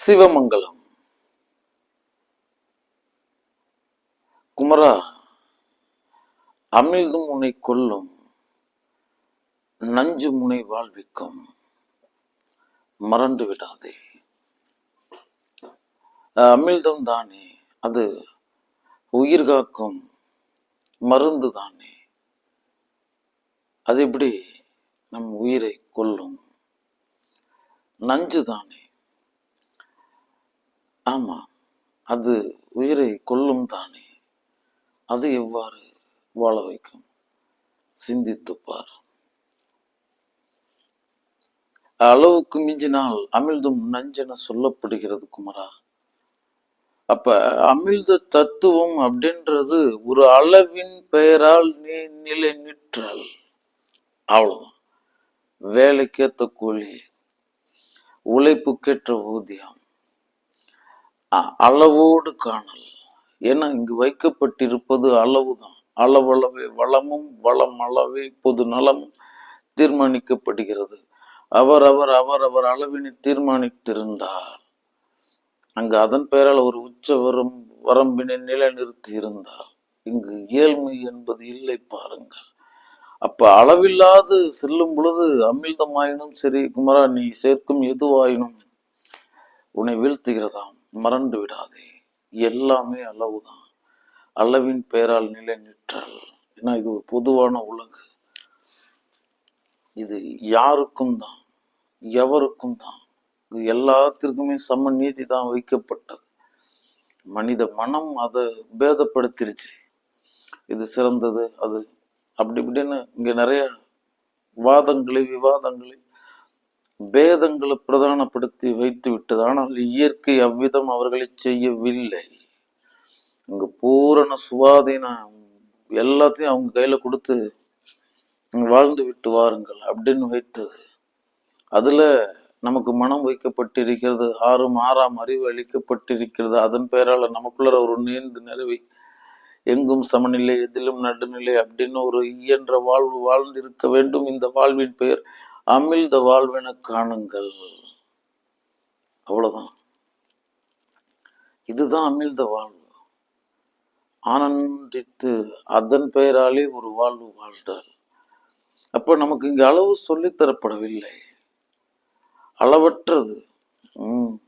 சிவமங்கலம். குமரா அமிழ்தும் உன்னை கொல்லும் நஞ்சு முனை வாழ்விக்கும். மறந்து விடாதே. அமிழ்தம் தானே அது உயிர் காக்கும் மருந்து தானே. அது எப்படி நம் உயிரை கொல்லும்? நஞ்சு தானே ஆமா அது உயிரை கொல்லும் தானே. அது எவ்வாறு வாழ வைக்கும்? சிந்தித்துப்பார். அளவுக்கு மிஞ்சினால் அமிழ்தும் நஞ்சென சொல்லப்படுகிறது குமரா. அப்ப அமிழ்த தத்துவம் அப்படின்றது ஒரு அளவின் பெயரால் நீ நிலை நிற்றல். அவ்வளவுதான். வேலைக்கேத்த கூலி உழைப்புக்கேற்ற ஊதியம். அளவோடு காணல். ஏன்னா இங்கு வைக்கப்பட்டிருப்பது அளவுதான். அளவளவே வளமும் வளம் அளவே பொது நலமும் தீர்மானிக்கப்படுகிறது. அவர் அவர் அவர் அவர் அளவினை தீர்மானித்திருந்தால் அங்கு அதன் பெயரால் ஒரு உச்ச வரம் வரம்பினை நிலைநிறுத்தி இருந்தால் இங்கு ஏழ்மை என்பது இல்லை பாருங்கள். அப்ப அளவில்லாது செல்லும் பொழுது அமிழ்தமாயினும் சரி குமரா நீ சேர்க்கும் எதுவாயினும் உன்னை வீழ்த்துகிறதாம். மறந்து விடாதே. எல்லாமே அளவுதான். அளவின் பெயரால் நிலை நிற்றல். ஏன்னா இது ஒரு பொதுவான உலகு. இது யாருக்கும் தான் எவருக்கும் தான். இது எல்லாத்திற்குமே சம நீதி தான் வைக்கப்பட்டது. மனித மனம் அதை பேதப்படுத்திருச்சு. இது சிறந்தது அது அப்படி இப்படின்னு இங்க நிறைய வாதங்களை விவாதங்களை பேதங்களை பிரதானப்படுத்தி வைத்து விட்டது ஆனால் இயற்கை அவ்விதம் அவர்களை செய்யவில்லை. இங்க பூரண சுவாதீனம் எல்லாத்தையும் அவங்க கையில கொடுத்து வாழ்ந்து விட்டு வாருங்கள் அப்படின்னு வைத்தது. அதுல நமக்கு மனம் வைக்கப்பட்டிருக்கிறது ஆறும் ஆறாம் அறிவு அளிக்கப்பட்டிருக்கிறது. அதன் பெயரால நமக்குள்ள ஒரு நீண்டு நிறவி எங்கும் சமநிலை எதிலும் நடுநிலை அப்படின்னு ஒரு இயன்ற வாழ்வு வாழ்ந்திருக்க வேண்டும். இந்த வாழ்வின் பெயர் அமிழ்த வாழ்வின காணுங்கள். அவ்வளவுதான். இதுதான் அமிழ்த வாழ்வு. ஆனந்தித்து அதன் பெயராலே ஒரு வாழ்வு வாழ்ந்தார். அப்போ நமக்கு இங்கே அளவு சொல்லித்தரப்படவில்லை அளவற்றது. உம்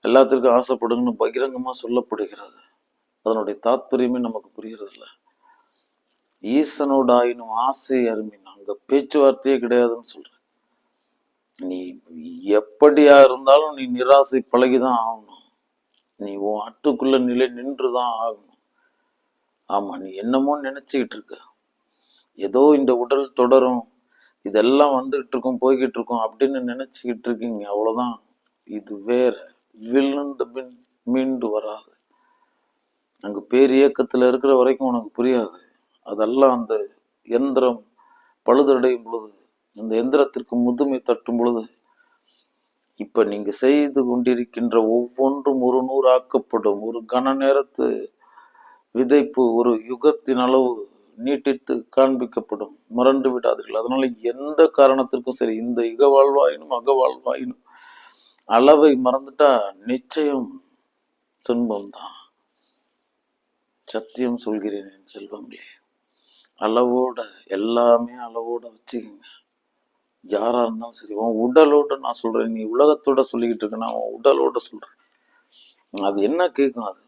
எல்லாத்திற்கும் ஆசைப்படுங்கன்னு பகிரங்கமாக சொல்லப்படுகிறது. அதனுடைய தாத்பரியமே நமக்கு புரியறது ஈசனோடாயினும் ஆசை அருமின் அங்க பேச்சுவார்த்தையே கிடையாதுன்னு சொல்றேன். நீ எப்படியா இருந்தாலும் நீ நிராசை பழகிதான் ஆகணும். நீ உன் அட்டுக்குள்ள நிலை நின்றுதான் ஆகணும். ஆமா நீ என்னமோ நினைச்சுக்கிட்டு இருக்க. ஏதோ இந்த உடல் தொடரும். இதெல்லாம் வந்துகிட்டு இருக்கும் போய்கிட்டு இருக்கும் அப்படின்னு நினைச்சுக்கிட்டு இருக்கீங்க. அவ்வளவுதான். இது வேற. விழுந்த மீண்டு வராது. அங்க பேர் இயக்கத்துல இருக்கிற வரைக்கும் உனக்கு புரியாது. அதெல்லாம் அந்த எந்திரம் பழுதடையும் பொழுது அந்த எந்திரத்திற்கு முதுமை தட்டும் பொழுது இப்ப நீங்க செய்து கொண்டிருக்கின்ற ஒவ்வொன்றும் ஒரு நூறு ஆக்கப்படும் ஒரு கன நேரத்து விதைப்பு ஒரு யுகத்தின் அளவு நீட்டித்து காண்பிக்கப்படும். மறந்து விடாதீர்கள். அதனால எந்த காரணத்திற்கும் சரி இந்த யுக வாழ்வாயினும் அக வாழ்வாயினும் அளவை மறந்துட்டா நிச்சயம் துன்பம் தான் சத்தியம் சொல்கிறேன் என் செல்வங்களே. அளவோட எல்லாமே அளவோட வச்சுக்கோங்க. யாரா இருந்தாலும் சரி உன் உடலோட நான் சொல்றேன். நீ உலகத்தோட சொல்லிக்கிட்டு இருக்க நான் உன் உடலோட சொல்றேன். அது என்ன கேட்கும் அது?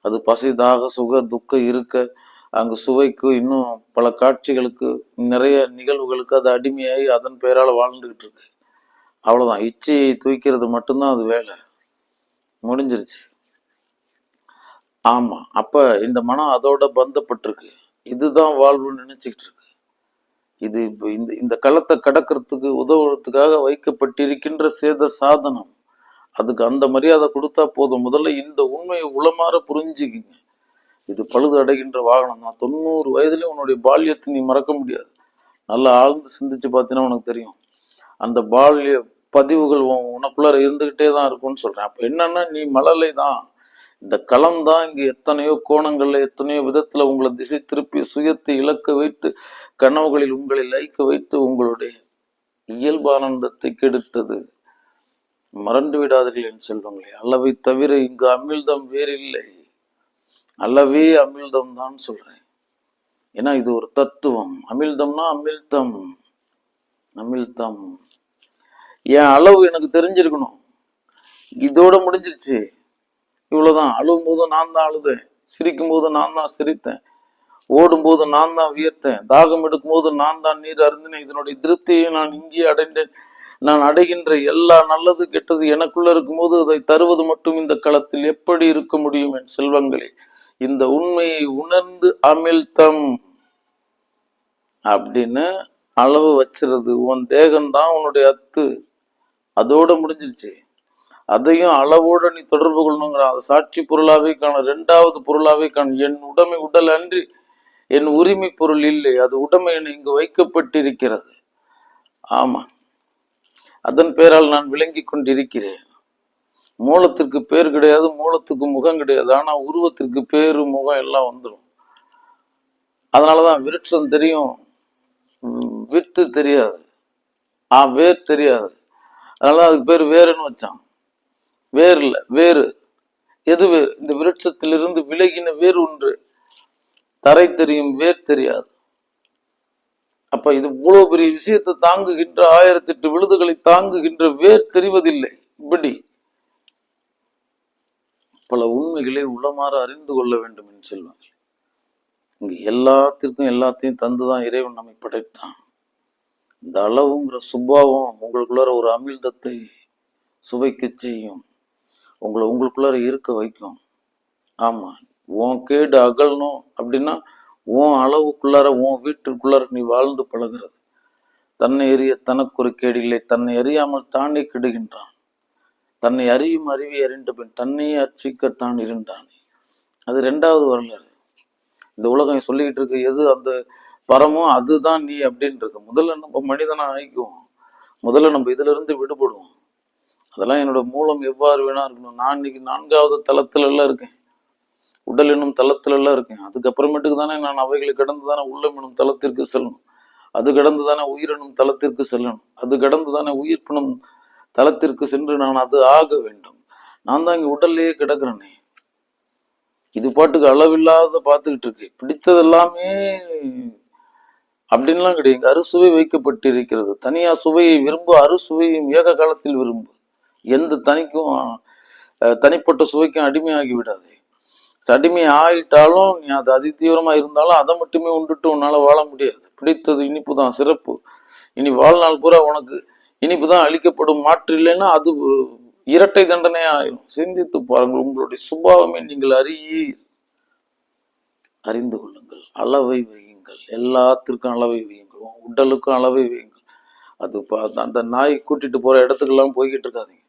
அது பசி தாக சுக துக்க இருக்க அங்கு சுவைக்கு இன்னும் பல காட்சிகளுக்கு நிறைய நிகழ்வுகளுக்கு அது அடிமையாகி அதன் பெயரால வாழ்ந்துகிட்டு இருக்கு. அவ்வளவுதான். இச்சையை தூக்கிறது மட்டும்தான் அது வேலை. முடிஞ்சிருச்சு. ஆமா. அப்ப இந்த மனம் அதோட பந்தப்பட்டிருக்கு. இதுதான் வாழ்வுன்னு நினைச்சுக்கிட்டு இருக்கு இது இப்போ இந்த இந்த களத்தை கடக்கிறதுக்கு உதவுறதுக்காக வைக்கப்பட்டிருக்கின்ற சேத சாதனம். அதுக்கு அந்த மரியாதை கொடுத்தா போதும். முதல்ல இந்த உண்மையை உளமாற புரிஞ்சுக்கிங்க. இது பழுது அடைகின்ற வாகனம் தான். தொண்ணூறு வயதுலேயும் உன்னுடைய பால்யத்தை நீ மறக்க முடியாது. நல்லா ஆழ்ந்து சிந்திச்சு பார்த்தீங்கன்னா உனக்கு தெரியும். அந்த பால்ய பதிவுகள் உன் உனக்குள்ளார இருந்துகிட்டே தான் இருக்கும்னு சொல்கிறேன் அப்போ என்னன்னா நீ மழலை தான் இந்த களம் தான் இங்கு எத்தனையோ கோணங்கள்ல எத்தனையோ விதத்துல உங்களை திசை திருப்பி சுயத்தை இழக்க வைத்து கனவுகளில் உங்களை லயிக்க வைத்து உங்களுடைய இயல்பானந்தத்தை கெடுத்தது. மறந்து விடாதீர்கள் என்று செல்வங்களே அளவை தவிர இங்கு அமிழ்தம் வேறில்லை. அளவே அமிழ்தம் தான் சொல்றேன். ஏன்னா இது ஒரு தத்துவம். அமிழ்தம்னா அமிழ்தம். அமிழ்தம். என் அளவு எனக்கு தெரிஞ்சிருக்கணும். இதோட முடிஞ்சிருச்சு. இவ்வளவுதான். அழுவும் போது நான் தான் அழுதேன். சிரிக்கும் போது நான் தான் சிரித்தேன். ஓடும் போது நான் தான் வியர்த்தேன். தாகம் எடுக்கும் போது நான் தான் நீர் அருந்தினேன். இதனுடைய திருப்தியை நான் இங்கே அடைந்தேன். நான் அடைகின்ற எல்லா நல்லது கெட்டது எனக்குள்ள இருக்கும்போது அதை தருவது மட்டும் இந்த களத்தில் எப்படி இருக்க முடியும் என் செல்வங்களே? இந்த உண்மையை உணர்ந்து அமிழ்த்தம் அப்படின்னு அளவு வச்சிருது. உன் தேகம்தான் உன்னுடைய அத்து. அதோட முடிஞ்சிருச்சு. அதையும் அளவோடு நீ தொடர்பு கொள்ளணுங்கிற அது சாட்சி பொருளாகவே காண ரெண்டாவது பொருளாகவே காண என் உடைமை உடல் அன்றி என் உரிமை பொருள் இல்லை. அது உடைமை என இங்கு வைக்கப்பட்டிருக்கிறது. ஆமா. அதன் பேரால் நான் விளங்கி கொண்டிருக்கிறேன். மூலத்திற்கு பேர் கிடையாது மூலத்துக்கு முகம் கிடையாது. ஆனா உருவத்திற்கு பேரு முகம் எல்லாம் வந்துடும் அதனாலதான் விருட்சம் தெரியும். வித்து தெரியாது. ஆ வேர் தெரியாது. அதனால அதுக்கு பேர் வேறுன்னு வச்சான். வேர் இல்ல வேறு. எது வேறு இந்த விருட்சத்திலிருந்து விலகின வேர் ஒன்று. தரை தெரியும் வேர் தெரியாது. அப்ப இது இவ்வளவு பெரிய விஷயத்தை தாங்குகின்ற ஆயிரத்தி எட்டு விழுதுகளை தாங்குகின்ற வேர் தெரிவதில்லை. இப்படி. பல உண்மைகளை உள்ளமாற அறிந்து கொள்ள வேண்டும் என்று செல்வாங்க இங்க எல்லாத்திற்கும் எல்லாத்தையும் தந்துதான் இறைவன் நம்மை படைத்தான். இந்த அளவுங்கிற சுபாவம் உங்களுக்குள்ளார ஒரு அமிழ்தத்தை சுவைக்க செய்யும். உங்களை உங்களுக்குள்ளார இருக்க வைக்கும். ஆமா உன் கேடு அகலணும் அப்படின்னா உன் அளவுக்குள்ளார உன் வீட்டுக்குள்ளார நீ வாழ்ந்து பழகிறது. தன்னை எரிய தனக்கு ஒரு கேடு இல்லை. தன்னை அறியாமல் தானே கெடுகின்றான். தன்னை அறியும் அறிவை அறிந்த பின் தன்னையே அர்ச்சிக்கத்தான் இருந்தான். அது ரெண்டாவது வரலாறு. இந்த உலகம் சொல்லிக்கிட்டு இருக்கு எது அந்த பரமோ அதுதான் நீ அப்படின்றது. முதல்ல நம்ம மனிதனாக ஆகிக்குவோம். முதல்ல நம்ம இதுல இருந்து விடுபடுவோம். அதெல்லாம் என்னோட மூலம் எவ்வாறு வேணா இருக்கணும். நான் இன்னைக்கு நான்காவது தளத்துல எல்லாம் இருக்கேன். உடல் என்னும் தளத்துல எல்லாம் இருக்கேன். அதுக்கப்புறமேட்டுக்கு தானே நான் அவைகளை கடந்து தானே உள்ளம் என்னும் தளத்திற்கு செல்லணும். அது கடந்து தானே உயிரினும் தளத்திற்கு செல்லணும். அது கடந்து தானே உயிர்ப்பினும் தளத்திற்கு சென்று நான் அது ஆக வேண்டும். நான் தான் இங்க உடல்லையே கிடக்குறேனே. இது பாட்டுக்கு அளவில்லாத பார்த்துக்கிட்டு இருக்கு. பிடித்தது எல்லாமே அப்படின்லாம் கிடையாது. அறுசுவை வைக்கப்பட்டிருக்கிறது. தனியா சுவையை விரும்பு அறுசுவையும் ஏக காலத்தில் விரும்பு. எந்த தனிக்கும் தனிப்பட்ட சுவைக்கும் அடிமையாகி விடாது. அடிமை ஆயிட்டாலும் நீ அது அதி தீவிரமா இருந்தாலும் அதை மட்டுமே உண்டுட்டு உன்னால வாழ முடியாது. பிடித்தது இனிப்பு தான் சிறப்பு. இனி வாழ்நாள் பூரா உனக்கு இனிப்பு தான் அளிக்கப்படும் மாற்று இல்லைன்னா அது இரட்டை தண்டனை ஆயிரும். சிந்தித்து பாருங்கள் உங்களுடைய சுபாவமே நீங்கள் அறியீர் அறிந்து கொள்ளுங்கள். அளவை வையுங்கள். எல்லாத்திற்கும் அளவை வையுங்கள். உடலுக்கும் அளவை வையுங்கள். அது அந்த நாய் கூட்டிட்டு போற இடத்துக்கெல்லாம் போய்கிட்டு இருக்காதீங்க.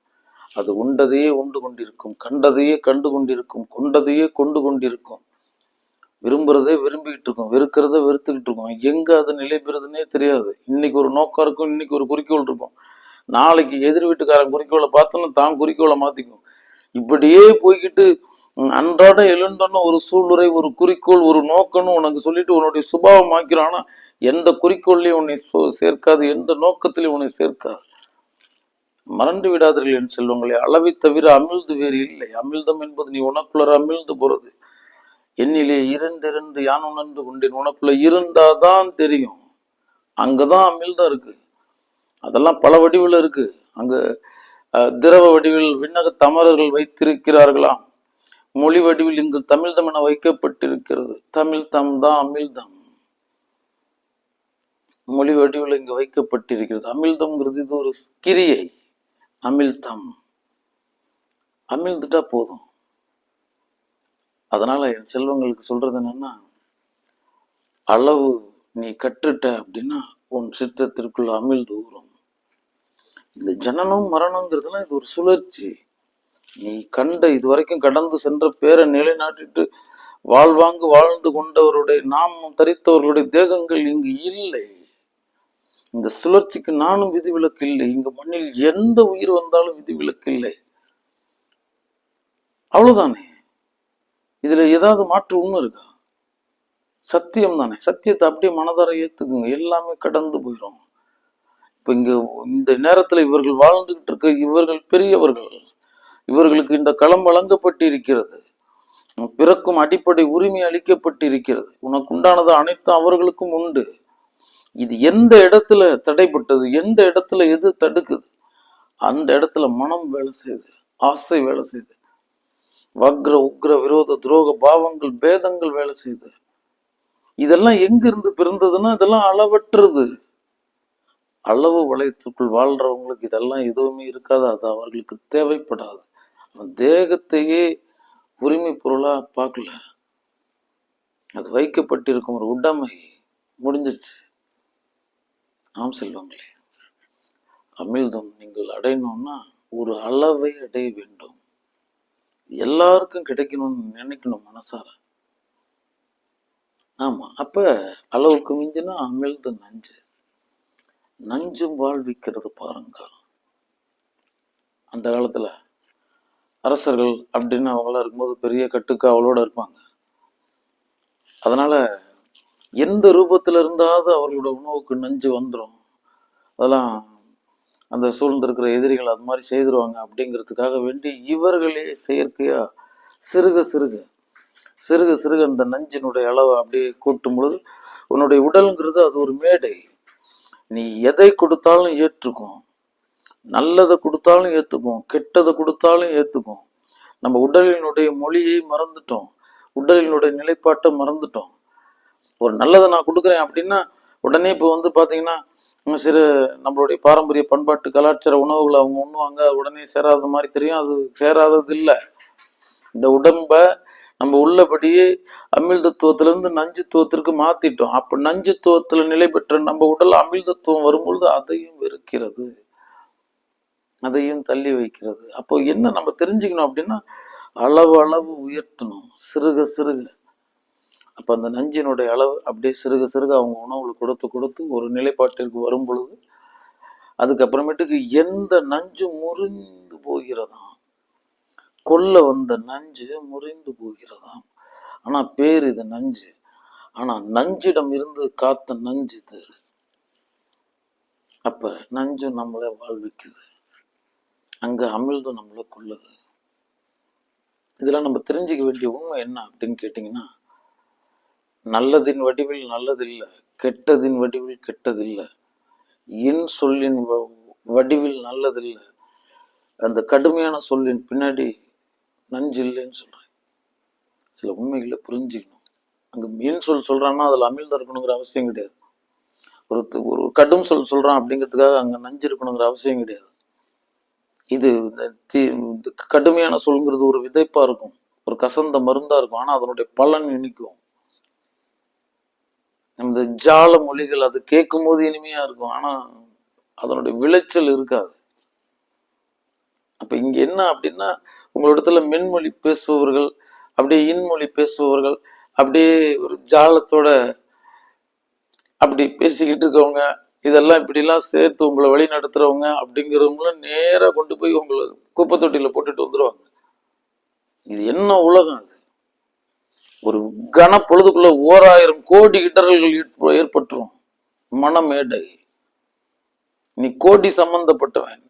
அது உண்டதையே உண்டு கொண்டிருக்கும் கண்டதையே கண்டு கொண்டிருக்கும் கொண்டதையே கொண்டு கொண்டிருக்கும். விரும்புறதே விரும்பிக்கிட்டு இருக்கும் வெறுக்கிறத வெறுத்துக்கிட்டு இருக்கும். எங்க அது நிலை பெறுதுன்னே தெரியாது. இன்னைக்கு ஒரு நோக்கம் இருக்கும் இன்னைக்கு ஒரு குறிக்கோள் இருக்கும். நாளைக்கு எதிர் வீட்டுக்காரன் குறிக்கோளை பார்த்தோன்னா தான் குறிக்கோளை மாத்திக்கும். இப்படியே போய்கிட்டு அன்றாட எழுந்தோன்னு ஒரு சூளுரை ஒரு குறிக்கோள் ஒரு நோக்கம்னு உனக்கு சொல்லிட்டு உன்னுடைய சுபாவம் ஆக்கிறானா? எந்த குறிக்கோள்லையும் உன்னை சோ- சேர்க்காது எந்த நோக்கத்திலையும் உன்னை சேர்க்காது. மறந்து விடாதீர்கள் என் செல்வங்களே. அளவை தவிர அமிழ்து வேறு இல்லை. அமிழ்தம் என்பது நீ உனக்குள்ளர அமிழ்ந்து போறது. என்னிலே இரண்டிரண்டு யான் உணர்ந்து கொண்டேன். உனக்குள்ள இருந்தாதான் தெரியும். அங்கதான் அமிழ்தம் இருக்கு. அதெல்லாம் பல வடிவில் இருக்கு. அங்க திரவ வடிவில் விண்ணக தமரர்கள் வைத்திருக்கிறார்களாம். மொழி வடிவில் இங்கு தமிழ்தம் என வைக்கப்பட்டிருக்கிறது. தமிழ் தம் தான் அமிழ்தம். மொழி வடிவில் இங்கு வைக்கப்பட்டிருக்கிறது. அமிழ்தம்ங்கிறது இது ஒரு கிரியை. அமிழ்தம். அமிழ்ந்துட்டா போதும். அதனால என் செல்வங்களுக்கு சொல்றது என்னன்னா அளவு நீ கற்றுட்ட அப்படின்னா உன் சித்தத்திற்குள்ள அமிழ்ந்து ஊறும். இந்த ஜனனம் மரணங்கிறதுலாம் இது ஒரு சுழற்சி. நீ கண்ட இது வரைக்கும் கடந்து சென்ற பேரை நிலைநாட்டிட்டு வாழ்வாங்கு வாழ்ந்து கொண்டவருடைய நாம் தரித்தவர்களுடைய தேகங்கள் இங்கு இல்லை. இந்த சுழற்சிக்கு நானும் விதிவிலக்கு இல்லை இங்க மண்ணில் எந்த உயிர் வந்தாலும் விதிவிலக்கு இல்லை அவ்வளவுதானே? இதுல ஏதாவது மாற்று உண்மை இருக்கா? சத்தியம் தானே. சத்தியத்தை அப்படியே மனதார ஏத்துக்குங்க. எல்லாமே கடந்து போயிடும் இப்ப இங்க இந்த நேரத்துல இவர்கள் வாழ்ந்துகிட்டு இருக்க இவர்கள் பெரியவர்கள் இவர்களுக்கு இந்த களம் வழங்கப்பட்டு இருக்கிறது பிறக்கும் அடிப்படை உரிமை அளிக்கப்பட்டு இருக்கிறது உனக்கு உண்டானது அனைத்தும் அவர்களுக்கும் உண்டு. இது எந்த இடத்துல தடைப்பட்டது? எந்த இடத்துல எது தடுக்குது? அந்த இடத்துல மனம் வேலை செய்யுது ஆசை வேலை செய்யுது வக்ர உக்ர விரோத துரோக பாவங்கள் பேதங்கள் வேலை செய்யுது இதெல்லாம் எங்க இருந்து பிறந்ததுன்னா இதெல்லாம் அளவற்றது. அளவு வளையத்துக்குள் வாழ்றவங்களுக்கு இதெல்லாம் எதுவுமே இருக்காது. அது அவர்களுக்கு தேவைப்படாது. தேகத்தையே உரிமை பொருளா பார்க்கல. அது வைக்கப்பட்டிருக்கும் ஒரு உடைமை. முடிஞ்சிச்சு ஆம் செல்வங்களே அமிழ்தம் நீங்கள் அடையணும்னா ஒரு அளவை அடைய வேண்டும். எல்லாருக்கும் கிடைக்கணும்னு நினைக்கணும் மனசார. ஆமா அப்ப அளவுக்கு மிஞ்சினா அமிழ்து நஞ்சு. நஞ்சும் வாழ்விக்கிறது பாருங்கள். அந்த காலத்துல அரசர்கள் அப்படின்னு அவங்களாம் இருக்கும்போது பெரிய கட்டுக்காவலோட இருப்பாங்க. அதனால எந்த ரூபத்துல இருந்தாவது அவர்களோட உணவுக்கு நஞ்சு வந்துடும் அதெல்லாம் அந்த சூழ்ந்திருக்கிற எதிரிகள் அது மாதிரி செய்திருவாங்க அப்படிங்கிறதுக்காக வேண்டி இவர்களே செயற்கையா சிறுக சிறுக சிறுக சிறுக அந்த நஞ்சினுடைய அளவை அப்படியே கூட்டும் பொழுது உன்னுடைய உடல்ங்கிறது அது ஒரு மேடை. நீ எதை கொடுத்தாலும் ஏற்றுக்கும் நல்லதை கொடுத்தாலும் ஏற்றுக்கும் கெட்டதை கொடுத்தாலும் ஏற்றுக்கும் நம்ம உடலினுடைய மொழியை மறந்துட்டோம். உடலினுடைய நிலைப்பாட்டை மறந்துட்டோம். ஒரு நல்லதை நான் கொடுக்குறேன் அப்படின்னா உடனே இப்போ வந்து பார்த்தீங்கன்னா சிறு நம்மளுடைய பாரம்பரிய பண்பாட்டு கலாச்சார உணவுகளை அவங்க உண்ணுவாங்க உடனே சேராத மாதிரி தெரியும். அது சேராதது இல்லை இந்த உடம்ப நம்ம உள்ளபடியே அமிழ்தத்துவத்திலிருந்து நஞ்சுத்துவத்திற்கு மாத்திட்டோம். அப்போ நஞ்சுத்துவத்தில் நிலை பெற்ற நம்ம உடல் அமிழ்தத்துவம் வரும்பொழுது அதையும் வெறுக்கிறது. அதையும் தள்ளி வைக்கிறது. அப்போ என்ன நம்ம தெரிஞ்சுக்கணும் அப்படின்னா அளவு அளவு உயர்த்தணும். சிறுக சிறுக. அப்ப அந்த நஞ்சினுடைய அளவு அப்படியே சிறுக சிறுக அவங்க உணவுல கொடுத்து கொடுத்து ஒரு நிலைப்பாட்டிற்கு வரும் பொழுது அதுக்கப்புறமேட்டுக்கு எந்த நஞ்சு முறிந்து போகிறதாம் கொல்ல வந்த நஞ்சு முறிந்து போகிறதாம் ஆனா பேர் இது நஞ்சு. ஆனா நஞ்சிடம் இருந்து காத்த நஞ்சு இது. அப்ப நஞ்சு நம்மளை வாழ்விக்குது. அங்க அமிழ்தும் நம்மளை கொள்ளுது இதெல்லாம் நம்ம தெரிஞ்சுக்க வேண்டிய உண்மை என்ன அப்படின்னு கேட்டிங்கன்னா நல்லதின் வடிவில் நல்லதில்லை கெட்டதின் வடிவில் கெட்டதில்லை. இன் சொல்லின் வ- வடிவில் நல்லதில்லை. அந்த கடுமையான சொல்லின் பின்னாடி நஞ்சு இல்லைன்னு சொல்றேன். சில உண்மைகளை புரிஞ்சுக்கணும். அங்க இன் சொல் சொல்றான்னா அதுல அமிழ்தம் இருக்கணுங்கிற அவசியம் கிடையாது. ஒரு ஒரு கடும் சொல் சொல்றான் அப்படிங்கிறதுக்காக அங்க நஞ்சு இருக்கணுங்கிற அவசியம் கிடையாது. இது இந்த தீ- கடுமையான சொல்ங்கிறது ஒரு விதைப்பா இருக்கும். ஒரு கசந்த மருந்தா இருக்கும். ஆனா அதனுடைய பலன் இனிக்கும். இந்த ஜால மொழிகள் அது கேட்கும் போது இனிமையா இருக்கும். ஆனா அதனுடைய விளைச்சல் இருக்காது. அப்ப இங்க என்ன அப்படின்னா உங்களிடத்துல மென்மொழி பேசுபவர்கள் அப்படியே இன்மொழி பேசுபவர்கள் அப்படியே ஒரு ஜாலத்தோட அப்படி பேசிக்கிட்டு இருக்கவங்க இதெல்லாம் இப்படிலாம் சேர்த்து உங்களை வழி நடத்துறவங்க அப்படிங்கிறவங்களும் நேரா கொண்டு போய் உங்களை குப்பை தொட்டியில போட்டுட்டு வந்துருவாங்க. இது என்ன உலகம் அது? ஒரு கன பொழுதுக்குள்ள ஓராயிரம் கோடி இடர்கள் ஏற்பட்டுரும். மனமேடை நீ கோடி சம்பந்தப்பட்டவன்.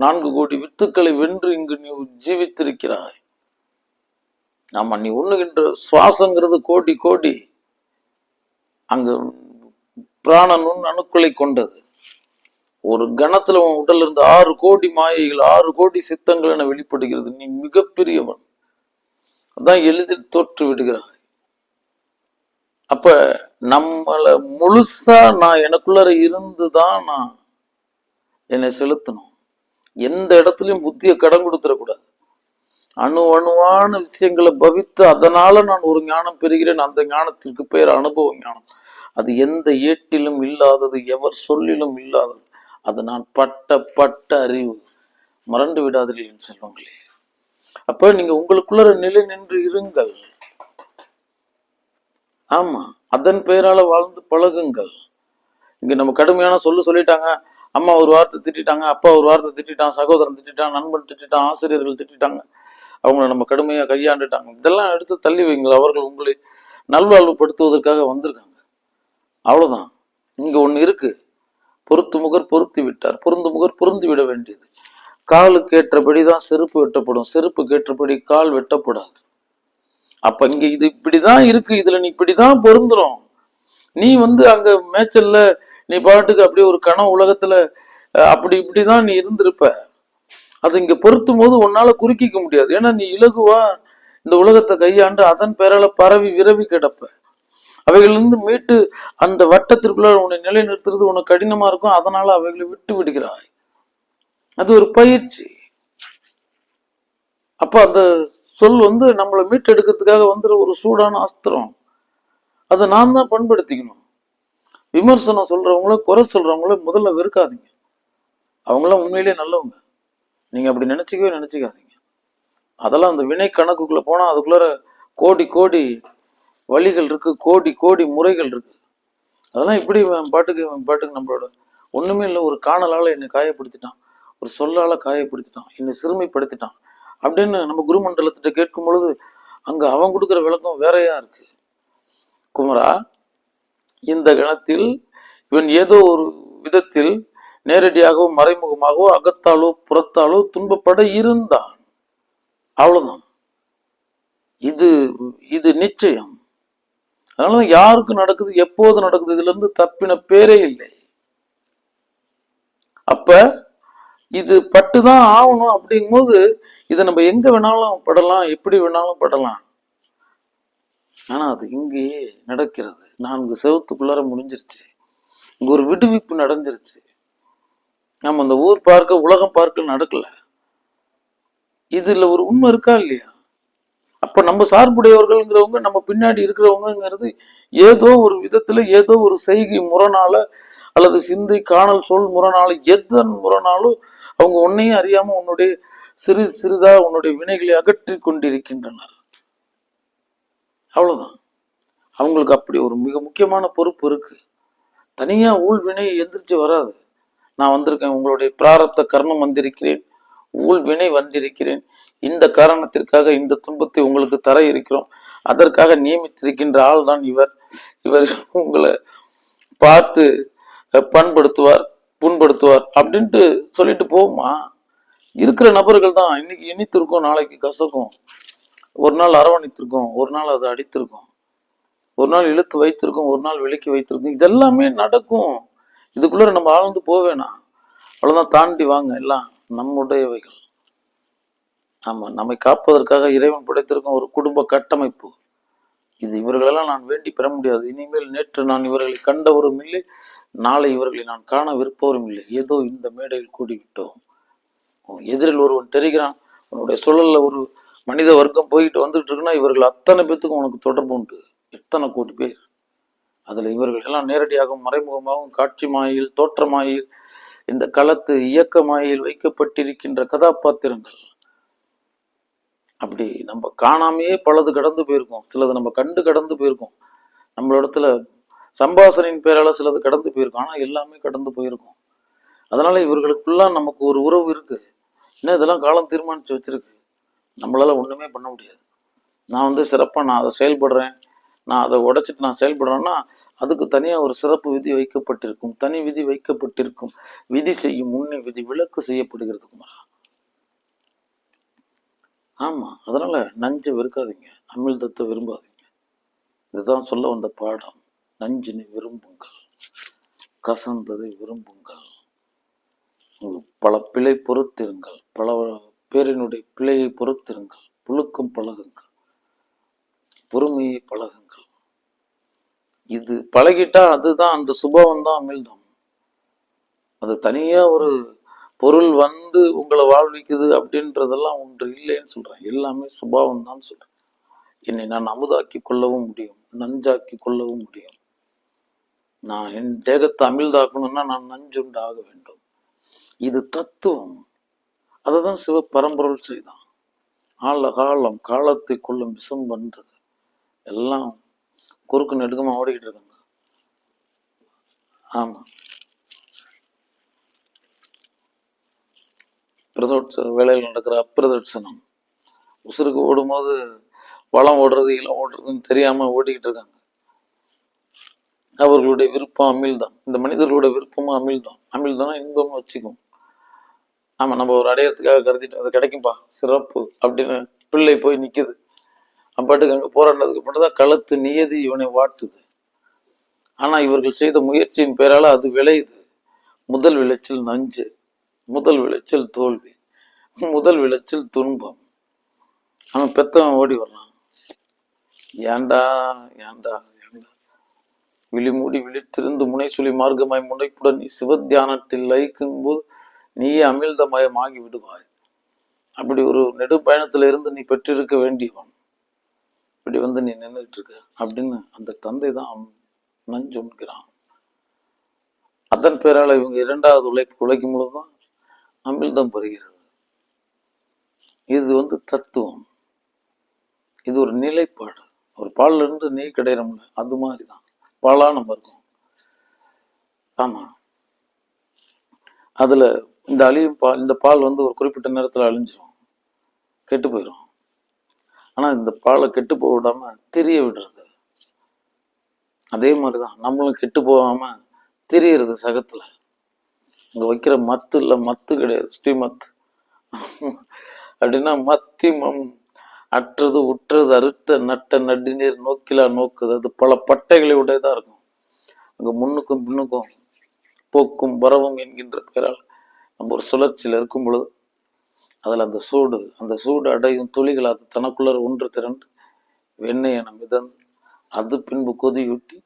நான்கு கோடி வித்துக்களை வென்று இங்கு நீ ஜீவித்திருக்கிறாய் ஆமா நீ உண்ணுகின்ற சுவாசங்கிறது கோடி கோடி. அங்கு பிராணனும் அணுக்களை கொண்டது. ஒரு கணத்துல உன் உடல் இருந்து ஆறு கோடி மாயைகள் ஆறு கோடி சித்தங்கள் என வெளிப்படுகிறது. நீ மிகப்பெரியவன். அதான் எளிதில் தோற்று விடுகிறாய் அப்ப நம்மள முழுசா நான் எனக்குள்ளார இருந்துதான் நான் என்னை செலுத்தணும். எந்த இடத்துலயும் புத்தியை கடன் கொடுத்துடக்கூடாது. அணு அணுவான விஷயங்களை பவித்து அதனால நான் ஒரு ஞானம் பெறுகிறேன். அந்த ஞானத்திற்கு பெயர் அனுபவ ஞானம். அது எந்த ஏட்டிலும் இல்லாதது எவர் சொல்லிலும் இல்லாதது. அது நான் பட்ட பட்ட அறிவு. மறந்து விடாதீர்கள் என் செல்வங்களே. அப்ப நீங்க உங்களுக்குள்ள நிலை நின்று இருங்கள். ஆமா அதன் பெயரால வாழ்ந்து பழகுங்கள். இங்க நம்ம கடுமையான சொல்லு சொல்லிட்டாங்க. அம்மா ஒரு வார்த்தை திட்டிட்டாங்க அப்பா ஒரு வார்த்தை திட்டிட்டான் சகோதரன் திட்டிட்டான் நண்பன் திட்டிட்டான் ஆசிரியர்கள் திட்டிட்டாங்க. அவங்கள நம்ம கடுமையா கையாண்டுட்டாங்க. இதெல்லாம் எடுத்து தள்ளி வைங்கள். அவர்கள் உங்களை நல்வாழ்வுபடுத்துவதற்காக வந்திருக்காங்க. அவ்வளவுதான். இங்க ஒண்ணு இருக்கு. பொருத்து முகர் பொருத்தி விட்டார். பொருந்து முகர் பொருந்து விட வேண்டியது. காலுக்கு ஏற்றபடிதான் செருப்பு வெட்டப்படும். செருப்புக்கு ஏற்றபடி கால் வெட்டப்படாது. அப்ப இங்க இது இப்படிதான் இருக்கு. இதுல நீ இப்படிதான் பொருந்துரும் நீ வந்து அங்க மேய்ச்சல்ல நீ பாட்டுக்கு அப்படியே ஒரு கன உலகத்துல அப்படி இப்படிதான் நீ இருந்திருப்ப. அது இங்க பொருத்தும் போது உன்னால குறுக்கிக்க முடியாது. ஏன்னா நீ இலகுவா இந்த உலகத்தை கையாண்டு அதன் பேரால பரவி விரவி கிடப்ப. அவைகளிலிருந்து மீட்டு அந்த வட்டத்திற்குள்ள உன்னை நிலைநிறுத்துறது உனக்கு கடினமா இருக்கும். அதனால அவைகளை விட்டு விடுகிறாய். அது ஒரு பயிற்சி. அப்ப அந்த சொல் வந்து நம்மளை மீட்டெடுக்கிறதுக்காக வந்துற ஒரு சூடான அஸ்திரம். அதை நான் தான் பண்படுத்திக்கணும். விமர்சனம் சொல்றவங்கள குறை சொல்றவங்கள முதல்ல வெறுக்காதீங்க. அவங்களாம் உண்மையிலேயே நல்லவங்க. நீங்க அப்படி நினைச்சிக்கவே நினைச்சிக்காதீங்க. அதெல்லாம் அந்த வினை கணக்குக்குள்ள போனா அதுக்குள்ளார கோடி கோடி வழிகள் இருக்கு. கோடி கோடி முறைகள் இருக்கு. அதெல்லாம் இப்படி பாட்டுக்கு பாட்டுக்கு நம்மளோட ஒண்ணுமே இல்லை. ஒரு காணலால என்னை காயப்படுத்திட்டான். ஒரு சொல்லால காயப்படுத்திட்டான் என்னை சிறுமைப்படுத்திட்டான் அப்படின்னு நம்ம குருமண்டலத்திட்ட கேட்கும் பொழுது அங்க அவன் கொடுக்குற விளக்கம் வேறையா இருக்கு. குமரா இந்த கணத்தில் இவன் ஏதோ ஒரு விதத்தில் நேரடியாகவோ மறைமுகமாகவோ அகத்தாலோ புறத்தாலோ துன்பப்பட இருந்தான். அவ்வளவுதான். இது இது நிச்சயம். அதனால யாருக்கு நடக்குது எப்போது நடக்குது இதுல இருந்து தப்பின பேரே இல்லை. அப்ப இது பட்டுதான் ஆகணும் அப்படிங்கும்போது இதை நம்ம எங்க வேணாலும் படலாம் எப்படி வேணாலும் படலாம். ஆனா அது இங்கேயே நடக்கிறது. நான்கு செவத்துக்குள்ளார முடிஞ்சிருச்சு. இங்க ஒரு விடுவிப்பு நடந்துருச்சு. நம்ம அந்த ஊர் பார்க்க உலகம் பார்க்க நடக்கல. இதுல ஒரு உண்மை இருக்கா இல்லையா? அப்ப நம்ம சார்புடையவர்கள்ங்கிறவங்க நம்ம பின்னாடி இருக்கிறவங்கிறது ஏதோ ஒரு விதத்துல ஏதோ ஒரு செய்கை முரணால அல்லது சிந்தை காணல் சொல் முரணால எதன் முரணாலும் அவங்க உன்னையும் அறியாம உன்னுடைய சிறு சிறிதா உன்னுடைய வினைகளை அகற்றி கொண்டிருக்கின்றனர். அவ்வளவுதான். அவங்களுக்கு அப்படி ஒரு மிக முக்கியமான பொறுப்பு இருக்கு. தனியா ஊழ் வினை எந்திரிச்சு வராது. நான் வந்திருக்கேன் உங்களுடைய பிராரப்த கர்மம் வந்திருக்கிறேன் ஊழ் வினை வந்திருக்கிறேன். இந்த காரணத்திற்காக இந்த துன்பத்தை உங்களுக்கு தர இருக்கிறோம். அதற்காக நியமித்திருக்கின்ற ஆள் தான் இவர். இவர் உங்களை பார்த்து பண்படுத்துவார். புண்படுத்துவார் அப்படின்ட்டு சொல்லிட்டு போகுமா? இருக்கிற நபர்கள் தான் இன்னைக்கு இனித்திருக்கும் நாளைக்கு கசக்கும். ஒரு நாள் அரவணைத்திருக்கும் ஒரு நாள் அதை அடித்திருக்கும். ஒரு நாள் இழுத்து வைத்திருக்கும் ஒரு நாள் விலக்கி வைத்திருக்கும். இதெல்லாமே நடக்கும். இதுக்குள்ள நம்ம ஆழ்ந்து போவேணா அவ்வளவுதான் தாண்டி வாங்க எல்லாம் நம்முடையவைகள். ஆமா நம்மை காப்பதற்காக இறைவன் படைத்திருக்கும் ஒரு குடும்ப கட்டமைப்பு. இது இவர்களெல்லாம் நான் வேண்டி பெற முடியாது. இனிமேல் நேற்று நான் இவர்களை கண்டவரும் இல்லை. நாளை இவர்களை நான் காண விருப்பவரும் இல்லை. ஏதோ இந்த மேடையில் கூடிவிட்டோம். எதிரில் ஒருவன் தெரிகிறான். உன்னுடைய சூழல்ல ஒரு மனித வர்க்கம் போயிட்டு வந்துட்டு இருக்குன்னா இவர்கள் அத்தனை பேத்துக்கும் உனக்கு தொடர்பு உண்டு. எத்தனை கோடி பேர்? அதில் இவர்கள் எல்லாம் நேரடியாகவும் மறைமுகமாகவும் காட்சி மாயில் தோற்றமாயில் இந்த களத்து இயக்க மாயில் வைக்கப்பட்டிருக்கின்ற கதாபாத்திரங்கள். அப்படி நம்ம காணாமையே பலது கடந்து போயிருக்கோம். சிலது நம்ம கண்டு கடந்து போயிருக்கோம். நம்மளிடத்துல சம்பாசனையின் பேரால சிலது கடந்து போயிருக்கும். ஆனால் எல்லாமே கடந்து போயிருக்கும். அதனால இவர்களுக்குள்ள நமக்கு ஒரு உறவு இருக்கு. இன்னும் இதெல்லாம் காலம் தீர்மானிச்சு வச்சிருக்கு? நம்மளால ஒண்ணுமே பண்ண முடியாது. நான் வந்து சிறப்பா நான் அதை செயல்படுறேன். நான் அதை உடைச்சிட்டு நான் செயல்படுறேன்னா அதுக்கு தனியா ஒரு சிறப்பு விதி வைக்கப்பட்டிருக்கும். தனி விதி வைக்கப்பட்டிருக்கும். விதி செய்யும் முன்னே விதி விலக்கு செய்யப்படுகிறது குமரா. ஆமா அதனால நஞ்சை வெறுக்காதீங்க. அமிழ்தத்தை விரும்பாதீங்க. இதுதான் சொல்ல வந்த பாடம். நஞ்சினை விரும்புங்கள் கசந்ததை விரும்புங்கள். பல பிழை பொறுத்திருங்கள் பல பேரினுடைய பிழையை பொறுத்திருங்கள் புழுக்கம் பழகுங்கள் பொறுமையை பழகுங்கள். இது பழகிட்டா அதுதான் அந்த சுபாவம் தான் அமிழ்தம். அது தனியா ஒரு பொருள் வந்து உங்களை வாழ்விக்குது அப்படின்றதெல்லாம் ஒன்று இல்லைன்னு சொல்றேன். எல்லாமே சுபாவம் தான் சொல்றேன். என்னை நான் அமுதாக்கி கொள்ளவும் முடியும் நஞ்சாக்கி கொள்ளவும் முடியும். நான் என் தேகத்தை அமிழ்தாக்கணும்னா நான் நஞ்சுண்டு ஆக வேண்டும். இது தத்துவம். அதை தான் சிவ பரம்பொருள் செய்தான். ஆழ காலம் காலத்தை கொள்ளும் விஷம் பண்றது எல்லாம் குறுக்கு நெடுக்கமாக ஓடிக்கிட்டு இருக்காங்க. ஆமாம் பிரதோட்ச வேலையில் நடக்கிற அப்பிரதட்சணம். உசுருக்கு ஓடும்போது வளம் ஓடுறது இளம் ஓடுறதுன்னு தெரியாமல் ஓடிக்கிட்டு இருக்காங்க. அவர்களுடைய விருப்பம் அமிழ்தான். இந்த மனிதர்களுடைய விருப்பமும் அமிழ்தான். அமிழ்தானா இன்பம் வச்சுக்கும் ஆமா நம்ம ஒரு அடையறதுக்காக கருதிட்டு அது கிடைக்கும்பா. சிறப்பு அப்படின்னு பிள்ளை போய் நிக்குது. அப்பாட்டுக்கு அங்க போராடினதுக்கு மட்டும்தான் களத்து நியதி இவனை வாட்டுது. ஆனா இவர்கள் செய்த முயற்சியின் பேரால அது விளையுது. முதல் விளைச்சல் நஞ்சு முதல் விளைச்சல் தோல்வி முதல் விளைச்சல் துன்பம். அவன் பெத்தவன் ஓடி வர்றான். ஏன்டா ஏன்டா? விழிமூடி விழித்திருந்து முனை சுழி மார்க்கமாய் முனைப்புடன் நீ சிவத்தியானத்தில் லயிக்கும் போது நீயே அமிழ்தமயமாகி விடுவாய். அப்படி ஒரு நெடுப்பயணத்துல இருந்து நீ பெற்றிருக்க வேண்டியவன். இப்படி வந்து நீ நின்றுட்டு இருக்க அப்படின்னு அந்த தந்தை தான் நஞ்சுண்கிறான் அதன் பேரால் இவங்க இரண்டாவது உழைப்பு உழைக்கும் பொழுதுதான் அமிழ்தம் பெறுகிறது. இது வந்து தத்துவம். இது ஒரு நிலைப்பாடு. ஒரு பால்ல இருந்து நீ கிடையிறோம்ல அது மாதிரிதான் பாலா நம்ம இருக்கும் ஆமா. அதுல இந்த அழியும் பால் இந்த பால் வந்து ஒரு குறிப்பிட்ட நேரத்துல அழிஞ்சிரும். கெட்டு போயிடும் ஆனா இந்த பாலை கெட்டு போக விடாம தெரிய விடுறது. அதே மாதிரிதான் நம்மளும் கெட்டு போகாம தெரியறது சகத்துல. இங்க வைக்கிற மத்து இல்ல மத்து கிடையாது ஸ்ரீமத். அப்படின்னா மத்தி மம் அற்றது உற்றது அறுத்த நட்ட நடுநீர் நோக்கிலா நோக்குது. அது பல பட்டைகளை உடையதா இருக்கும். அங்க முன்னுக்கும் பின்னுக்கும் போக்கும் வரவும் என்கின்ற பெயரால் நம்ம ஒரு சுழற்சியில் இருக்கும் பொழுது அதில் அந்த சூடு அந்த சூடு அடையும் துளிகள் அது தனக்குள்ளர் ஒன்று திரண்டு வெண்ணெய் என மிதந்து அது பின்பு கொதியூட்டி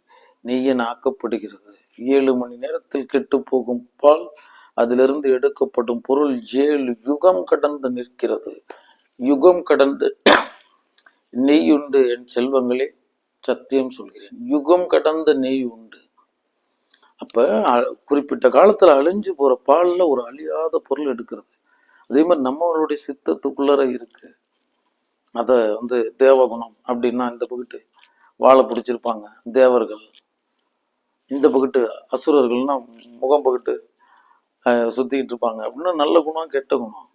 நெய்யென ஆக்கப்படுகிறது. ஏழு மணி நேரத்தில் கெட்டு போகும் பால் அதிலிருந்து எடுக்கப்படும் பொருள் ஏழு யுகம் கடந்து நிற்கிறது. யுகம் கடந்து நெய் உண்டு என் செல்வங்களே சத்தியம் சொல்கிறேன். யுகம் கடந்த நெய் உண்டு. அப்ப குறிப்பிட்ட காலத்துல அழிஞ்சு போற பால்ல ஒரு அழியாத பொருள் எடுக்கிறது. அதே மாதிரி நம்மளுடைய சித்தத்துக்குள்ளர இருக்கு. அதை வந்து தேவகுணம் அப்படின்னா இந்த பகுட்டு வாழை பிடிச்சிருப்பாங்க தேவர்கள். இந்த பகுட்டு அசுரர்கள்னா முகம் பகுட்டு அஹ், சுத்திக்கிட்டு இருப்பாங்க. அப்படின்னா நல்ல குணம் கெட்ட குணம்.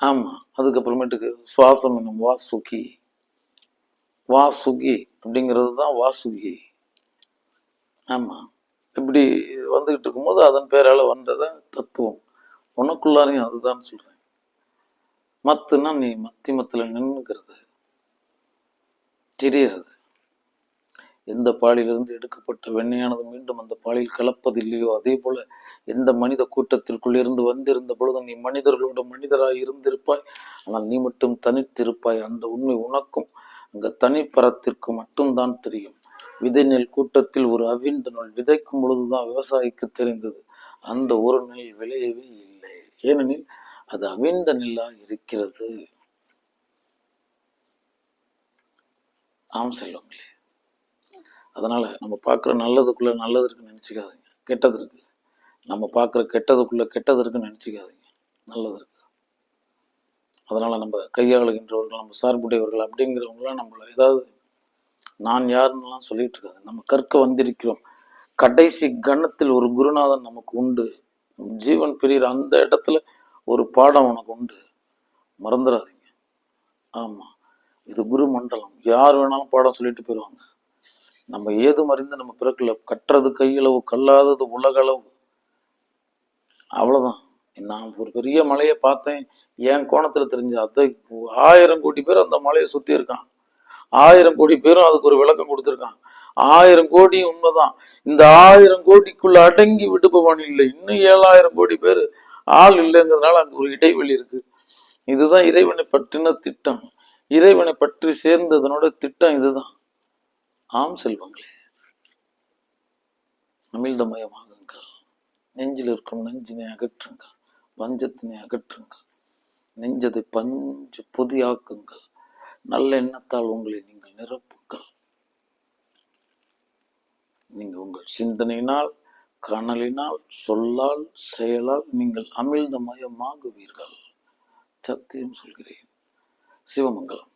ஆமா அதுக்கப்புறமேட்டுக்கு சுவாசம் என்னும் வாசுகி. வாசுகி அப்படிங்கிறது தான் வாசுகி. ஆமா இப்படி வந்துகிட்டு இருக்கும்போது அதன் பேரால வந்ததான் தத்துவம். உனக்குள்ளாரையும் அதுதான் சொல்றேன். மத்துனா நீ மத்தி மத்துல நின்றுக்கிறது தெரியறது. எந்த பாலிலிருந்து எடுக்கப்பட்ட வெண்ணையானது மீண்டும் அந்த பாலில் கலப்பதில்லையோ? அதே போல எந்த மனித கூட்டத்திற்குள் இருந்து வந்திருந்த பொழுது நீ மனிதர்களோட மனிதராய் இருந்திருப்பாய். ஆனால் நீ மட்டும் தனித்திருப்பாய். அந்த உண்மை உனக்கும் அங்க தனிப்பரத்திற்கு மட்டும்தான் தெரியும். விதை நெல் கூட்டத்தில் ஒரு அவிழ்ந்த நூல் விதைக்கும் பொழுதுதான் விவசாயிக்கு தெரிந்தது. அந்த ஒரு நெல் விளையவே இல்லை. ஏனெனில் அது அவிழ்ந்த நெல்லாக இருக்கிறது. ஆம் செல்வங்களே அதனால் நம்ம பார்க்குற நல்லதுக்குள்ள நல்லது இருக்குன்னு நினச்சிக்காதீங்க. கெட்டது இருக்கு. நம்ம பார்க்குற கெட்டதுக்குள்ள கெட்டது இருக்குன்னு நினச்சிக்காதீங்க. நல்லது இருக்கு. அதனால் நம்ம கையாளுகின்றவர்கள் நம்ம சார்புடையவர்கள் அப்படிங்கிறவங்களாம் நம்மள ஏதாவது நான் யாருன்னெலாம் சொல்லிட்டு இருக்காது. நம்ம கற்க வந்திருக்கிறோம். கடைசி கணத்தில் ஒரு குருநாதன் நமக்கு உண்டு. ஜீவன் பிரியிற அந்த இடத்துல ஒரு பாடம் உனக்கு உண்டு. மறந்துடாதீங்க. ஆமாம் இது குரு மண்டலம். யார் வேணாலும் பாடம் சொல்லிட்டு போயிடுவாங்க நம்ம ஏதும் அறிந்து நம்ம பிறக்கல கற்றது கையளவு கல்லாதது உலகளவு. அவ்வளவுதான். நான் ஒரு பெரிய மலையை பார்த்தேன். என் கோணத்துல தெரிஞ்ச அதை ஆயிரம் கோடி பேர் அந்த மலையை சுத்தி இருக்கான் ஆயிரம் கோடி பேரும் அதுக்கு ஒரு விளக்கம் கொடுத்துருக்கான் ஆயிரம் கோடி உண்மைதான். இந்த ஆயிரம் கோடிக்குள்ள அடங்கி விடுபவன் இல்லை. இன்னும் ஏழாயிரம் கோடி பேர் ஆள் இல்லைங்கிறதுனால அங்க ஒரு இடைவெளி இருக்கு. இதுதான் இறைவனை பற்றின திட்டம். இறைவனை பற்றி சேர்ந்ததனோட திட்டம் இதுதான். ஆம் செல்வங்களே அமிழ்தமயமாகுங்கள். நெஞ்சில் இருக்கும் நெஞ்சினை அகற்றுங்கள். வஞ்சத்தினை அகற்றுங்கள். நெஞ்சதை பஞ்சு பொதியாக்குங்கள். நல்ல எண்ணத்தால் உங்களை நீங்கள் நிரப்புங்கள். நீங்க உங்கள் சிந்தனையினால் கனலினால் சொல்லால் செயலால் நீங்கள் அமிழ்தமயமாகுவீர்கள். சத்தியம் சொல்கிறேன். சிவமங்கலம்.